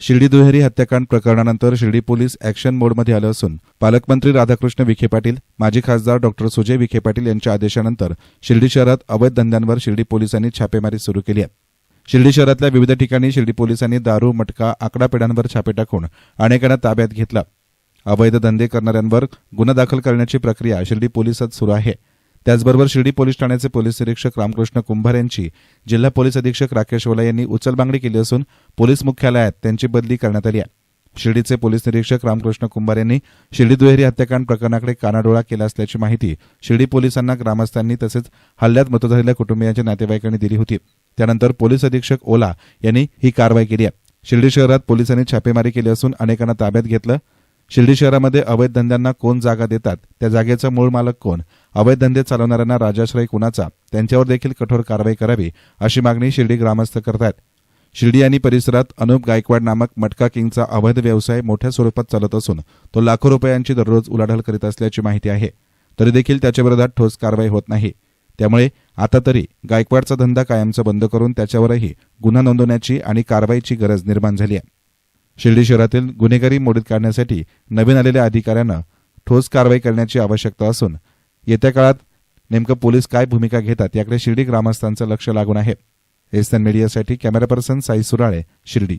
शिर्डी दुहेरी हत्याकांड प्रकरणानंतर शिर्डी पोलीस अॅक्शन मोडमध्ये आलं असून पालकमंत्री राधाकृष्ण विखे पाटील माजी खासदार डॉक्टर सुजय विखे पाटील यांच्या आदेशानंतर शिर्डी शहरात अवैध धंद्यांवर शिर्डी पोलिसांनी छापेमारी सुरू केली आहे. शिर्डी शहरातल्या विविध ठिकाणी शिर्डी पोलिसांनी दारू मटका आकडा पेढ्यांवर छापे टाकून अनेकांना ताब्यात घेतला. अवैध धंदे करणाऱ्यांवर गुन्हा दाखल करण्याची प्रक्रिया शिर्डी पोलिसात सुरू आहे. त्याचबरोबर शिर्डी पोलीस ठाण्याचे पोलीस निरीक्षक रामकृष्ण कुंभार यांची जिल्हा पोलीस अधीक्षक राकेश ओला यांनी उचलबांगडी केली असून पोलीस मुख्यालयात त्यांची बदली करण्यात आली आहे. शिर्डीचे पोलीस निरीक्षक रामकृष्ण कुंभार यांनी शिर्डी दुहेरी हत्याकांड प्रकरणाकडे कानाडोळा केला असल्याची माहिती शिर्डी पोलिसांना ग्रामस्थांनी तसेच हल्ल्यात मृत झालेल्या कुटुंबियांच्या नातेवाईकांनी दिली होती. त्यानंतर पोलीस अधीक्षक ओला यांनी ही कारवाई केली आहे. शिर्डी शहरात पोलिसांनी छापेमारी केली असून अनेकांना ताब्यात घेतलं शिर्डी शहरामध्ये अवैध धंद्यांना कोण जागा देतात? त्या जागेचा मूळ मालक कोण? अवैध धंदे चालवणाऱ्यांना राजाश्रय कुणाचा? त्यांच्यावर देखील कठोर कारवाई करावी अशी मागणी शिर्डी ग्रामस्थ करतात. शिर्डी आणि परिसरात अनुप गायकवाड नामक मटका किंगचा अवैध व्यवसाय मोठ्या स्वरूपात चालत असून तो लाखो रुपयांची दररोज उलाढाल करीत असल्याची माहिती आहे. तरी देखील त्याच्याविरोधात ठोस कारवाई होत नाही. त्यामुळे आता तरी गायकवाडचा धंदा कायमचा बंद करून त्याच्यावरही गुन्हा नोंदवण्याची आणि कारवाईची गरज निर्माण झाली आहे. शिर्डी शहरातील गुन्हेगारी मोडीत काढण्यासाठी नवीन आलेल्या अधिकाऱ्यांना ठोस कारवाई करण्याची आवश्यकता असून येत्या काळात नेमकं पोलीस काय भूमिका घेतात याकडे शिर्डी ग्रामस्थांचं लक्ष लागून आहे. एसन मीडियासाठी कॅमेरा पर्सन साई सुराळे शिर्डी.